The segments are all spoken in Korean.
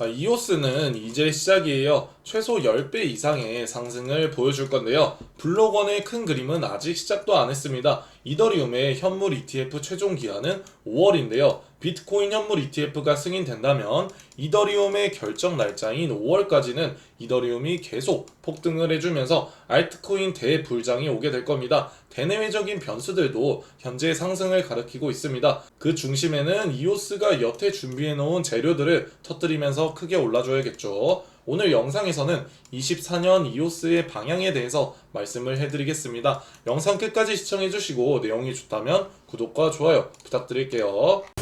자, 이오스는 이제 시작이에요. 최소 10배 이상의 상승을 보여줄 건데요. 블록원의 큰 그림은 아직 시작도 안 했습니다. 이더리움의 현물 ETF 최종 기한은 5월인데요. 비트코인 현물 ETF가 승인된다면 이더리움의 결정 날짜인 5월까지는 이더리움이 계속 폭등을 해주면서 알트코인 대불장이 오게 될 겁니다. 대내외적인 변수들도 현재 상승을 가리키고 있습니다. 그 중심에는 이오스가 여태 준비해놓은 재료들을 터뜨리면서 크게 올라줘야겠죠. 오늘 영상에서는 24년 이오스의 방향에 대해서 말씀을 해드리겠습니다. 영상 끝까지 시청해주시고 내용이 좋다면 구독과 좋아요 부탁드릴게요.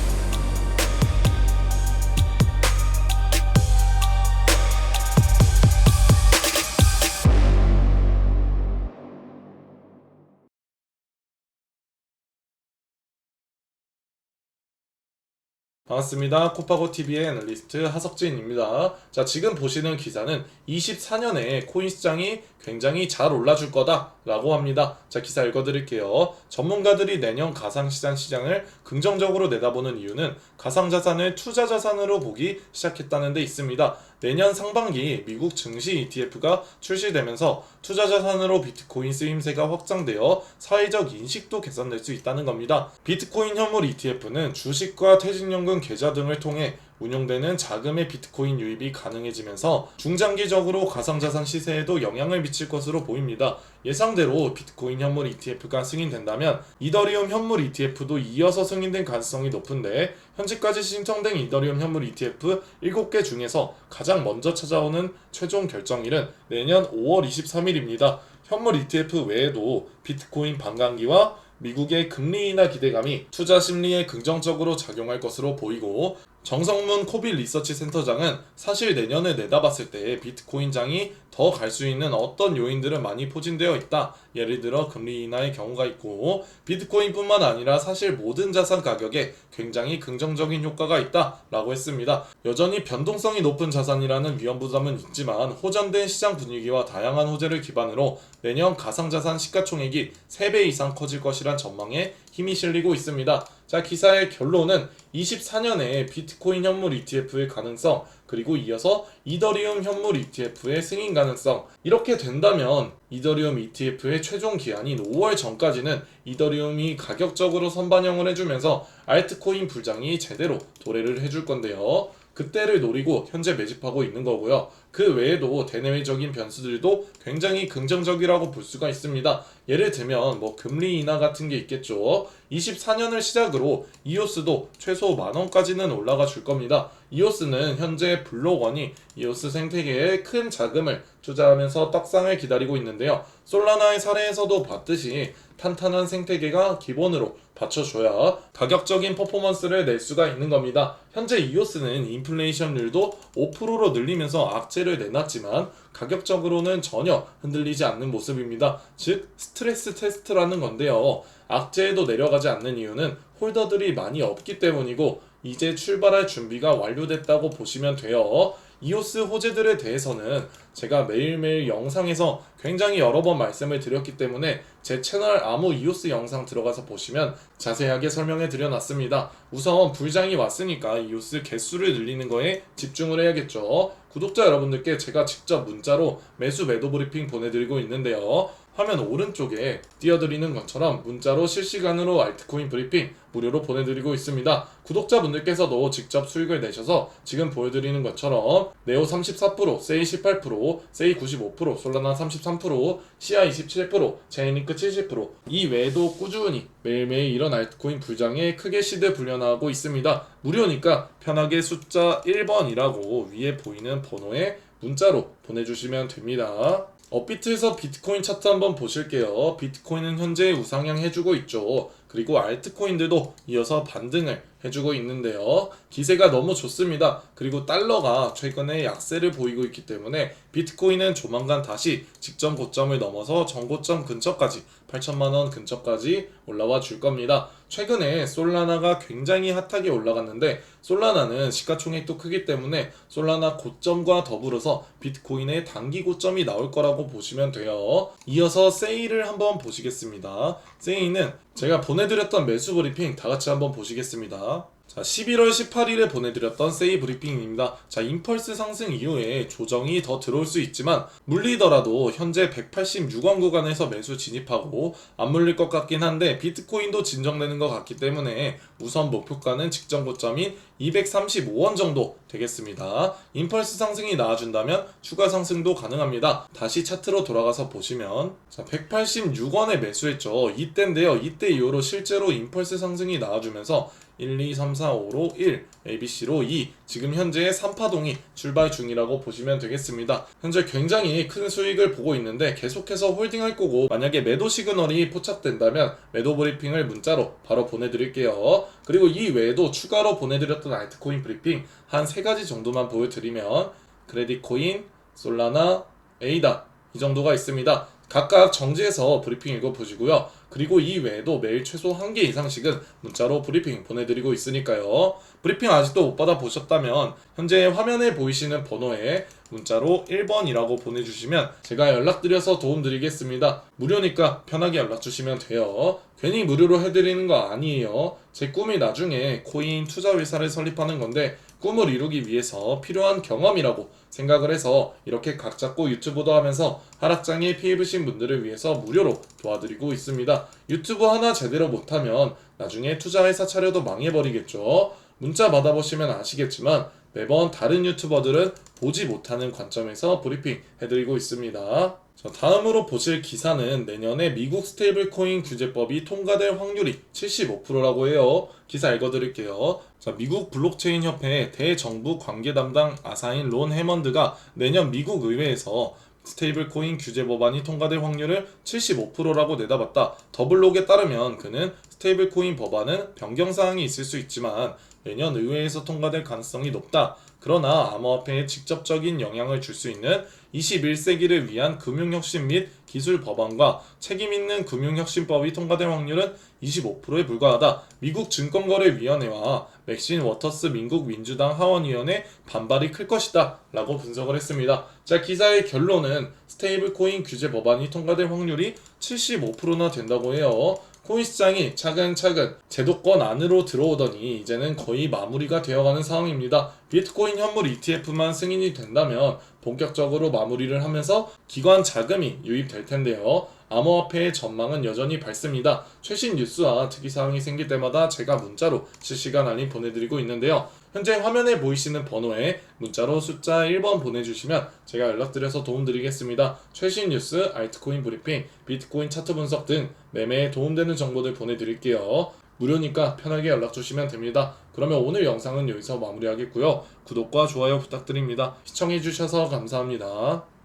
반갑습니다. 코파고 TV의 애널리스트 하석진입니다. 자, 지금 보시는 기사는 24년에 코인 시장이 굉장히 잘 올라줄 거다라고 합니다. 자, 기사 읽어드릴게요. 전문가들이 내년 가상시장 시장을 긍정적으로 내다보는 이유는 가상자산을 투자자산으로 보기 시작했다는 데 있습니다. 내년 상반기 미국 증시 ETF가 출시되면서 투자자산으로 비트코인 쓰임새가 확장되어 사회적 인식도 개선될 수 있다는 겁니다. 비트코인 현물 ETF는 주식과 퇴직연금 계좌 등을 통해 운용되는 자금의 비트코인 유입이 가능해지면서 중장기적으로 가상자산 시세에도 영향을 미칠 것으로 보입니다. 예상대로 비트코인 현물 ETF가 승인된다면 이더리움 현물 ETF도 이어서 승인될 가능성이 높은데 현재까지 신청된 이더리움 현물 ETF 7개 중에서 가장 먼저 찾아오는 최종 결정일은 내년 5월 23일입니다. 현물 ETF 외에도 비트코인 반감기와 미국의 금리 인하 기대감이 투자 심리에 긍정적으로 작용할 것으로 보이고 정성문 코빌 리서치 센터장은 사실 내년을 내다봤을 때 비트코인장이 더 갈 수 있는 어떤 요인들은 많이 포진되어 있다. 예를 들어 금리 인하의 경우가 있고 비트코인뿐만 아니라 사실 모든 자산 가격에 굉장히 긍정적인 효과가 있다라고 했습니다. 여전히 변동성이 높은 자산이라는 위험 부담은 있지만 호전된 시장 분위기와 다양한 호재를 기반으로 내년 가상자산 시가총액이 3배 이상 커질 것이란 전망에 힘이 실리고 있습니다. 자, 기사의 결론은 24년에 비트코인 현물 ETF의 가능성, 그리고 이어서 이더리움 현물 ETF의 승인 가능성. 이렇게 된다면 이더리움 ETF의 최종 기한인 5월 전까지는 이더리움이 가격적으로 선반영을 해주면서 알트코인 불장이 제대로 도래를 해줄 건데요. 그때를 노리고 현재 매집하고 있는 거고요. 그 외에도 대내외적인 변수들도 굉장히 긍정적이라고 볼 수가 있습니다. 예를 들면 뭐 금리 인하 같은 게 있겠죠. 24년을 시작으로 이오스도 최소 만 원까지는 올라가 줄 겁니다. 이오스는 현재 블록원이 이오스 생태계에 큰 자금을 투자하면서 떡상을 기다리고 있는데요. 솔라나의 사례에서도 봤듯이 탄탄한 생태계가 기본으로 받쳐줘야 가격적인 퍼포먼스를 낼 수가 있는 겁니다. 현재 이오스는 인플레이션율도 5%로 늘리면서 악재를 내놨지만 가격적으로는 전혀 흔들리지 않는 모습입니다. 즉 스트레스 테스트라는 건데요. 악재에도 내려가지 않는 이유는 홀더들이 많이 없기 때문이고 이제 출발할 준비가 완료됐다고 보시면 돼요. 이오스 호재들에 대해서는 제가 매일매일 영상에서 굉장히 여러 번 말씀을 드렸기 때문에 제 채널 아무 이오스 영상 들어가서 보시면 자세하게 설명해 드려놨습니다. 우선 불장이 왔으니까 이오스 개수를 늘리는 거에 집중을 해야겠죠. 구독자 여러분들께 제가 직접 문자로 매수 매도 브리핑 보내드리고 있는데요. 화면 오른쪽에 띄워드리는 것처럼 문자로 실시간으로 알트코인 브리핑 무료로 보내드리고 있습니다. 구독자분들께서도 직접 수익을 내셔서 지금 보여드리는 것처럼 네오 34%, 세이 18%, 세이 95%, 솔라나 33%, 시아 27%, 제이링크 70%이 외에도 꾸준히 매일매일 이런 알트코인 불장에 크게 시드 불려나가고 있습니다. 무료니까 편하게 숫자 1번이라고 위에 보이는 번호에 문자로 보내주시면 됩니다. 업비트에서 비트코인 차트 한번 보실게요. 비트코인은 현재 우상향 해주고 있죠. 그리고 알트코인들도 이어서 반등을 해주고 있는데요. 기세가 너무 좋습니다. 그리고 달러가 최근에 약세를 보이고 있기 때문에 비트코인은 조만간 다시 직전 고점을 넘어서 전고점 근처까지 8천만원 근처까지 올라와 줄 겁니다. 최근에 솔라나가 굉장히 핫하게 올라갔는데 솔라나는 시가총액도 크기 때문에 솔라나 고점과 더불어서 비트코인의 단기 고점이 나올 거라고 보시면 돼요. 이어서 세일을 한번 보시겠습니다. 세일은 제가 보내드렸던 매수 브리핑 다 같이 한번 보시겠습니다. 자, 11월 18일에 보내드렸던 세이 브리핑입니다. 자, 임펄스 상승 이후에 조정이 더 들어올 수 있지만 물리더라도 현재 186원 구간에서 매수 진입하고 안 물릴 것 같긴 한데 비트코인도 진정되는 것 같기 때문에 우선 목표가는 직전 고점인 235원 정도 되겠습니다. 임펄스 상승이 나와준다면 추가 상승도 가능합니다. 다시 차트로 돌아가서 보시면 자, 186원에 매수했죠. 이때인데요. 이때 이후로 실제로 임펄스 상승이 나와주면서 1, 2, 3, 4, 5로 1, ABC로 2, 지금 현재 3파동이 출발 중이라고 보시면 되겠습니다. 현재 굉장히 큰 수익을 보고 있는데 계속해서 홀딩할 거고 만약에 매도 시그널이 포착된다면 매도 브리핑을 문자로 바로 보내드릴게요. 그리고 이 외에도 추가로 보내드렸던 알트코인 브리핑 한 세 가지 정도만 보여드리면 크레딧코인, 솔라나, 에이다 이 정도가 있습니다. 각각 정지해서 브리핑 읽어보시고요. 그리고 이 외에도 매일 최소 한 개 이상씩은 문자로 브리핑 보내드리고 있으니까요. 브리핑 아직도 못 받아보셨다면 현재 화면에 보이시는 번호에 문자로 1번이라고 보내주시면 제가 연락드려서 도움드리겠습니다. 무료니까 편하게 연락주시면 돼요. 괜히 무료로 해드리는 거 아니에요. 제 꿈이 나중에 코인 투자 회사를 설립하는 건데 꿈을 이루기 위해서 필요한 경험이라고 생각을 해서 이렇게 각 잡고 유튜브도 하면서 하락장에 피해 보신 분들을 위해서 무료로 도와드리고 있습니다. 유튜브 하나 제대로 못하면 나중에 투자회사 차려도 망해버리겠죠. 문자 받아보시면 아시겠지만 매번 다른 유튜버들은 보지 못하는 관점에서 브리핑 해드리고 있습니다. 자, 다음으로 보실 기사는 내년에 미국 스테이블 코인 규제법이 통과될 확률이 75%라고 해요. 기사 읽어드릴게요. 자, 미국 블록체인 협회 대정부 관계 담당 아사인 론 해먼드가 내년 미국 의회에서 스테이블 코인 규제 법안이 통과될 확률을 75%라고 내다봤다. 더블록에 따르면 그는 스테이블 코인 법안은 변경 사항이 있을 수 있지만 내년 의회에서 통과될 가능성이 높다. 그러나 암호화폐에 직접적인 영향을 줄 수 있는 21세기를 위한 금융혁신 및 기술 법안과 책임 있는 금융혁신법이 통과될 확률은 25%에 불과하다. 미국 증권거래위원회와 맥신 워터스 미국 민주당 하원위원회 반발이 클 것이다. 라고 분석을 했습니다. 자, 기사의 결론은 스테이블 코인 규제 법안이 통과될 확률이 75%나 된다고 해요. 코인 시장이 차근차근 제도권 안으로 들어오더니 이제는 거의 마무리가 되어가는 상황입니다. 비트코인 현물 ETF만 승인이 된다면 본격적으로 마무리를 하면서 기관 자금이 유입될 텐데요. 암호화폐의 전망은 여전히 밝습니다. 최신 뉴스와 특이사항이 생길 때마다 제가 문자로 실시간 알림 보내드리고 있는데요. 현재 화면에 보이시는 번호에 문자로 숫자 1번 보내주시면 제가 연락드려서 도움드리겠습니다. 최신 뉴스, 알트코인 브리핑, 비트코인 차트 분석 등 매매에 도움되는 정보들 보내드릴게요. 무료니까 편하게 연락 주시면 됩니다. 그러면 오늘 영상은 여기서 마무리하겠고요. 구독과 좋아요 부탁드립니다. 시청해주셔서 감사합니다.